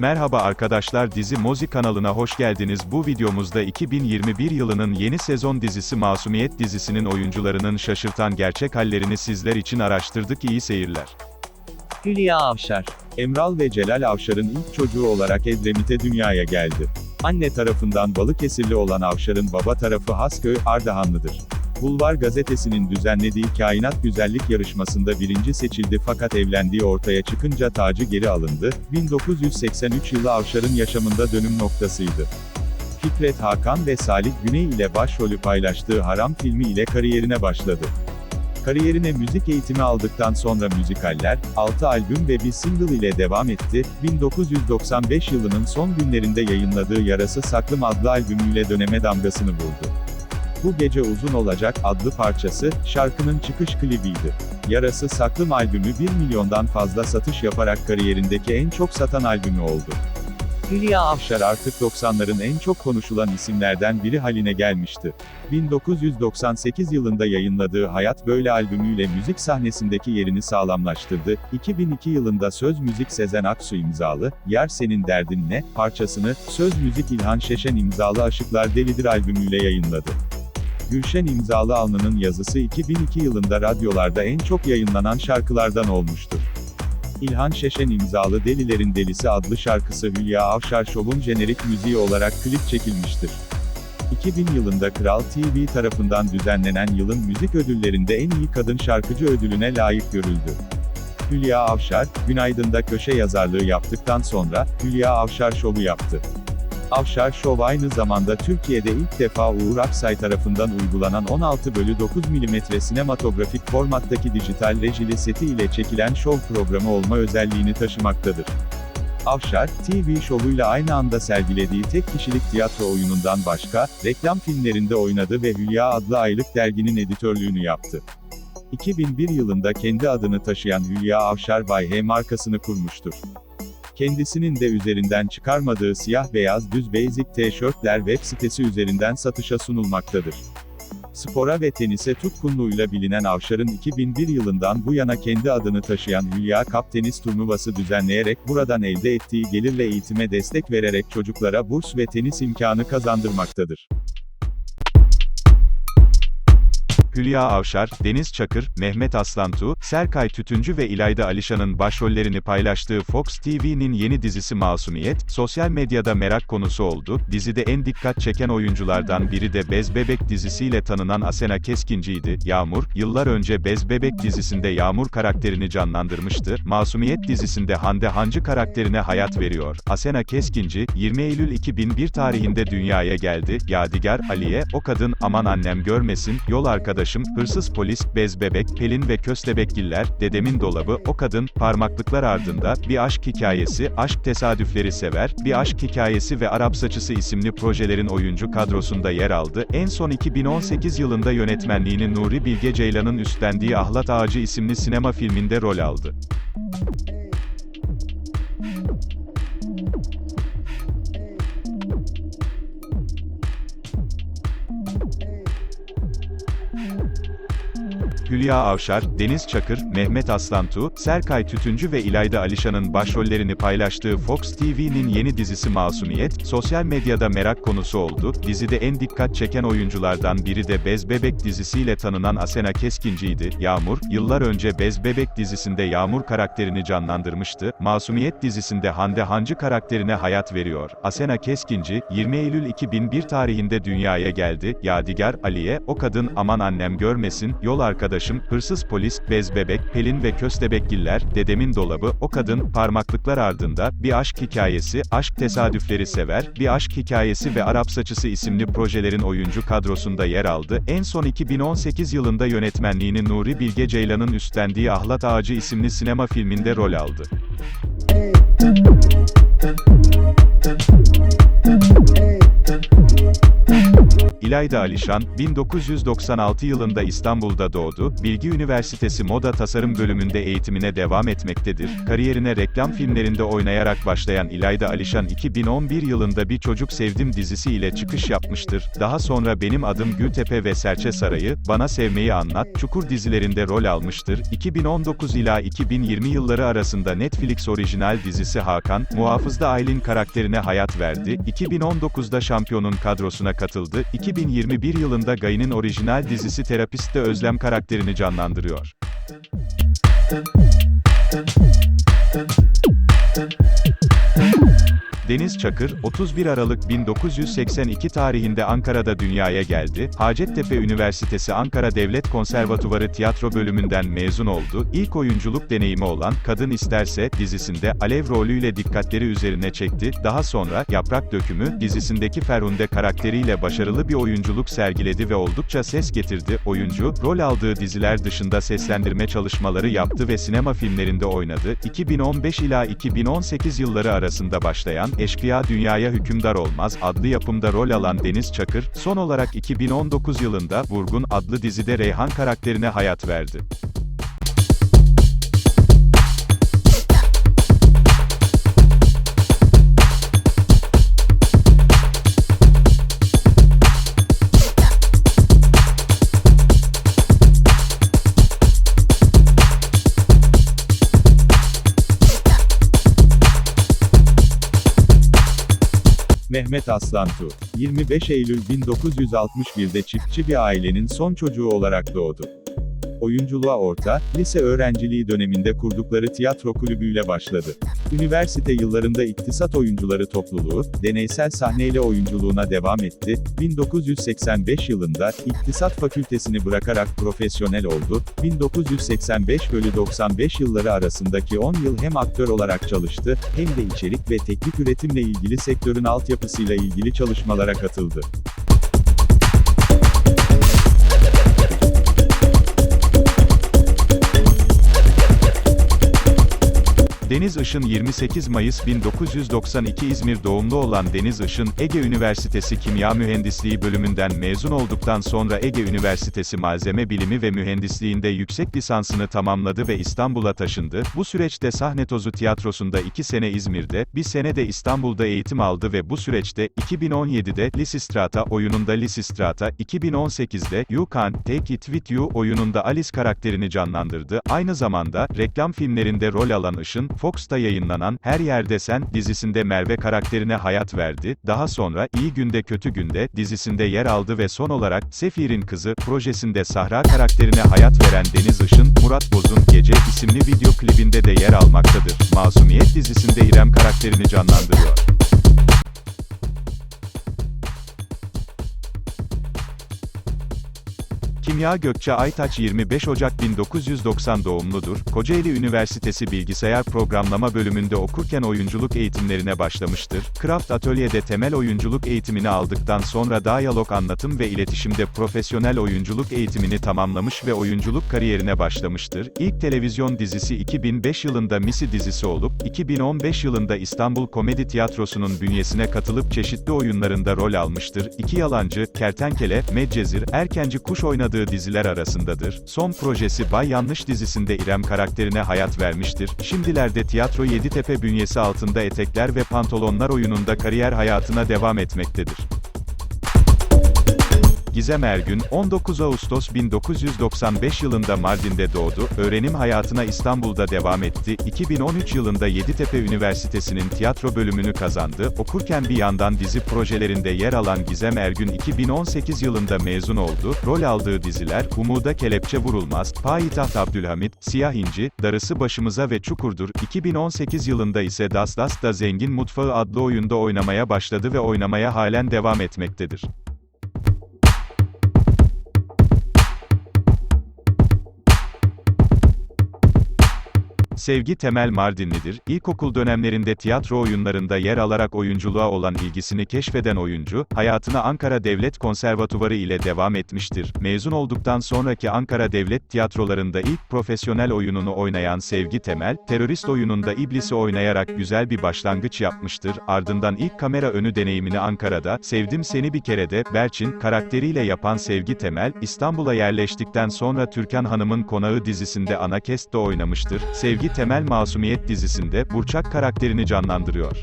Merhaba arkadaşlar Dizi Mozi kanalına hoş geldiniz. Bu videomuzda 2021 yılının yeni sezon dizisi Masumiyet dizisinin oyuncularının şaşırtan gerçek hallerini sizler için araştırdık. İyi seyirler. Hülya Avşar. Emral ve Celal Avşar'ın ilk çocuğu olarak Edremit'e dünyaya geldi. Anne tarafından Balıkesirli olan Avşar'ın baba tarafı Hasköy, Ardahanlıdır. Bulvar gazetesinin düzenlediği kainat güzellik yarışmasında birinci seçildi fakat evlendiği ortaya çıkınca tacı geri alındı. 1983 yılı Avşar'ın yaşamında dönüm noktasıydı. Fikret Hakan ve Salih Güney ile başrolü paylaştığı Haram filmi ile kariyerine başladı. Kariyerine müzik eğitimi aldıktan sonra müzikaller, 6 albüm ve bir single ile devam etti. 1995 yılının son günlerinde yayınladığı Yarası Saklım adlı albümüyle döneme damgasını vurdu. Bu Gece Uzun Olacak adlı parçası, şarkının çıkış klibiydi. Yarası Saklım albümü 1 milyondan fazla satış yaparak kariyerindeki en çok satan albümü oldu. Hülya Avşar. Artık 90'ların en çok konuşulan isimlerden biri haline gelmişti. 1998 yılında yayınladığı Hayat Böyle albümüyle müzik sahnesindeki yerini sağlamlaştırdı. 2002 yılında söz müzik Sezen Aksu imzalı, Yer Senin Derdin Ne, parçasını, söz müzik İlhan Şeşen imzalı Aşıklar Delidir albümüyle yayınladı. Gülşen imzalı Alnı'nın yazısı 2002 yılında radyolarda en çok yayınlanan şarkılardan olmuştur. İlhan Şeşen imzalı Delilerin Delisi adlı şarkısı Hülya Avşar Show'un jenerik müziği olarak klip çekilmiştir. 2000 yılında Kral TV tarafından düzenlenen yılın müzik ödüllerinde en iyi kadın şarkıcı ödülüne layık görüldü. Hülya Avşar, Günaydın'da köşe yazarlığı yaptıktan sonra, Hülya Avşar Show'u yaptı. Avşar Show aynı zamanda Türkiye'de ilk defa Uğur Aksay tarafından uygulanan 16 bölü 9 mm sinematografik formattaki dijital rejili seti ile çekilen şov programı olma özelliğini taşımaktadır. Avşar, TV şovuyla aynı anda sergilediği tek kişilik tiyatro oyunundan başka, reklam filmlerinde oynadı ve Hülya adlı aylık derginin editörlüğünü yaptı. 2001 yılında kendi adını taşıyan Hülya Avşar Bay H markasını kurmuştur. Kendisinin de üzerinden çıkarmadığı siyah beyaz düz basic tişörtler web sitesi üzerinden satışa sunulmaktadır. Spora ve tenise tutkunluğuyla bilinen Avşar'ın 2001 yılından bu yana kendi adını taşıyan Hülya Cup tenis turnuvası düzenleyerek buradan elde ettiği gelirle eğitime destek vererek çocuklara burs ve tenis imkanı kazandırmaktadır. Hülya Avşar, Deniz Çakır, Mehmet Aslantu, Serkay Tütüncü ve İlayda Alişan'ın başrollerini paylaştığı Fox TV'nin yeni dizisi Masumiyet, sosyal medyada merak konusu oldu. Dizide en dikkat çeken oyunculardan biri de Bez Bebek dizisiyle tanınan Asena Keskinci'ydi. Yağmur, yıllar önce Bez Bebek dizisinde Yağmur karakterini canlandırmıştı. Masumiyet dizisinde Hande Hancı karakterine hayat veriyor. Asena Keskinci, 20 Eylül 2001 tarihinde dünyaya geldi. Yadigar, Aliye, O Kadın, Aman Annem Görmesin, Yol Arkadaşım, Hırsız Polis, Bez Bebek, Pelin ve Köstebekgiller, Dedemin Dolabı, O Kadın, Parmaklıklar Ardında, Bir Aşk Hikayesi, Aşk Tesadüfleri Sever, Bir Aşk Hikayesi ve Arap Saçısı isimli projelerin oyuncu kadrosunda yer aldı. En son 2018 yılında yönetmenliğini Nuri Bilge Ceylan'ın üstlendiği Ahlat Ağacı isimli sinema filminde rol aldı. Hülya Avşar, Deniz Çakır, Mehmet Aslantu, Serkay Tütüncü ve İlayda Alişan'ın başrollerini paylaştığı Fox TV'nin yeni dizisi Masumiyet, sosyal medyada merak konusu oldu. Dizide en dikkat çeken oyunculardan biri de Bez Bebek dizisiyle tanınan Asena Keskinci'ydi. Yağmur, yıllar önce Bez Bebek dizisinde Yağmur karakterini canlandırmıştı. Masumiyet dizisinde Hande Hancı karakterine hayat veriyor. Asena Keskinci, 20 Eylül 2001 tarihinde dünyaya geldi. Yadigar, Aliye, O Kadın, Aman Annem Görmesin, Yol Arkadaşım, Hırsız Polis, Bez Bebek, Pelin ve Köstebekgiller, Dedemin Dolabı, O Kadın, Parmaklıklar Ardında, Bir Aşk Hikayesi, Aşk Tesadüfleri Sever, Bir Aşk Hikayesi ve Arap Saçısı isimli projelerin oyuncu kadrosunda yer aldı. En son 2018 yılında yönetmenliğini Nuri Bilge Ceylan'ın üstlendiği Ahlat Ağacı isimli sinema filminde rol aldı. İlayda Alişan, 1996 yılında İstanbul'da doğdu, Bilgi Üniversitesi Moda Tasarım bölümünde eğitimine devam etmektedir. Kariyerine reklam filmlerinde oynayarak başlayan İlayda Alişan 2011 yılında Bir Çocuk Sevdim dizisi ile çıkış yapmıştır. Daha sonra Benim Adım Gültepe ve Serçe Sarayı, Bana Sevmeyi Anlat, Çukur dizilerinde rol almıştır. 2019 ila 2020 yılları arasında Netflix orijinal dizisi Hakan, Muhafız'da Aylin karakterine hayat verdi. 2019'da Şampiyon'un kadrosuna katıldı. 2021 yılında Gay'ın orijinal dizisi Terapist'te Özlem karakterini canlandırıyor. Deniz Çakır, 31 Aralık 1982 tarihinde Ankara'da dünyaya geldi. Hacettepe Üniversitesi Ankara Devlet Konservatuvarı tiyatro bölümünden mezun oldu. İlk oyunculuk deneyimi olan Kadın İsterse dizisinde Alev rolüyle dikkatleri üzerine çekti. Daha sonra Yaprak Dökümü dizisindeki Ferhunde karakteriyle başarılı bir oyunculuk sergiledi ve oldukça ses getirdi. Oyuncu, rol aldığı diziler dışında seslendirme çalışmaları yaptı ve sinema filmlerinde oynadı. 2015 ila 2018 yılları arasında başlayan Eşkıya Dünyaya Hükümdar Olmaz adlı yapımda rol alan Deniz Çakır, son olarak 2019 yılında Vurgun adlı dizide Reyhan karakterine hayat verdi. Mehmet Aslantu, 25 Eylül 1961'de çiftçi bir ailenin son çocuğu olarak doğdu. Oyunculuğa orta, lise öğrenciliği döneminde kurdukları tiyatro kulübüyle başladı. Üniversite yıllarında iktisat oyuncuları topluluğu, deneysel sahneyle oyunculuğuna devam etti. 1985 yılında, İktisat Fakültesini bırakarak profesyonel oldu. 1985 bölü 95 yılları arasındaki 10 yıl hem aktör olarak çalıştı, hem de içerik ve teknik üretimle ilgili sektörün altyapısıyla ilgili çalışmalara katıldı. Deniz Işın 28 Mayıs 1992 İzmir doğumlu olan Deniz Işın, Ege Üniversitesi Kimya Mühendisliği bölümünden mezun olduktan sonra Ege Üniversitesi Malzeme Bilimi ve Mühendisliğinde yüksek lisansını tamamladı ve İstanbul'a taşındı. Bu süreçte Sahne Tozu Tiyatrosu'nda 2 sene İzmir'de, 1 sene de İstanbul'da eğitim aldı ve bu süreçte, 2017'de Lysistrata oyununda Lysistrata, 2018'de You Can Take It With You oyununda Alice karakterini canlandırdı. Aynı zamanda, reklam filmlerinde rol alan Işın, Fox'ta yayınlanan Her Yerde Sen dizisinde Merve karakterine hayat verdi. Daha sonra İyi Günde Kötü Günde dizisinde yer aldı ve son olarak Sefir'in Kızı projesinde Sahra karakterine hayat veren Deniz Işın, Murat Boz'un Gece isimli video klibinde de yer almaktadır. Masumiyet dizisinde İrem karakterini canlandırıyor. Kimya Gökçe Aytaç 25 Ocak 1990 doğumludur. Kocaeli Üniversitesi Bilgisayar Programlama bölümünde okurken oyunculuk eğitimlerine başlamıştır. Craft Atölye'de temel oyunculuk eğitimini aldıktan sonra diyalog anlatım ve iletişimde profesyonel oyunculuk eğitimini tamamlamış ve oyunculuk kariyerine başlamıştır. İlk televizyon dizisi 2005 yılında Misi dizisi olup, 2015 yılında İstanbul Komedi Tiyatrosu'nun bünyesine katılıp çeşitli oyunlarında rol almıştır. İki Yalancı, Kertenkele, Medcezir, Erkenci Kuş oynadığı diziler arasındadır. Son projesi Bay Yanlış dizisinde İrem karakterine hayat vermiştir. Şimdilerde Tiyatro Yeditepe bünyesi altında Etekler ve Pantolonlar oyununda kariyer hayatına devam etmektedir. Gizem Ergün, 19 Ağustos 1995 yılında Mardin'de doğdu, öğrenim hayatına İstanbul'da devam etti, 2013 yılında Yeditepe Üniversitesi'nin tiyatro bölümünü kazandı, okurken bir yandan dizi projelerinde yer alan Gizem Ergün 2018 yılında mezun oldu, rol aldığı diziler, Umuda Kelepçe Vurulmaz, Payitaht Abdülhamit, Siyah İnci, Darısı Başımıza ve Çukurdur, 2018 yılında ise Das Das da Zengin Mutfağı adlı oyunda oynamaya başladı ve oynamaya halen devam etmektedir. Sevgi Temel Mardinlidir. İlkokul dönemlerinde tiyatro oyunlarında yer alarak oyunculuğa olan ilgisini keşfeden oyuncu, hayatına Ankara Devlet Konservatuvarı ile devam etmiştir. Mezun olduktan sonraki Ankara Devlet tiyatrolarında ilk profesyonel oyununu oynayan Sevgi Temel, terörist oyununda İblis'i oynayarak güzel bir başlangıç yapmıştır. Ardından ilk kamera önü deneyimini Ankara'da, Sevdim Seni Bir Kere'de, Berçin, karakteriyle yapan Sevgi Temel, İstanbul'a yerleştikten sonra Türkan Hanım'ın Konağı dizisinde ana kestte oynamıştır. Sevgi Temel Masumiyet dizisinde, Burçak karakterini canlandırıyor.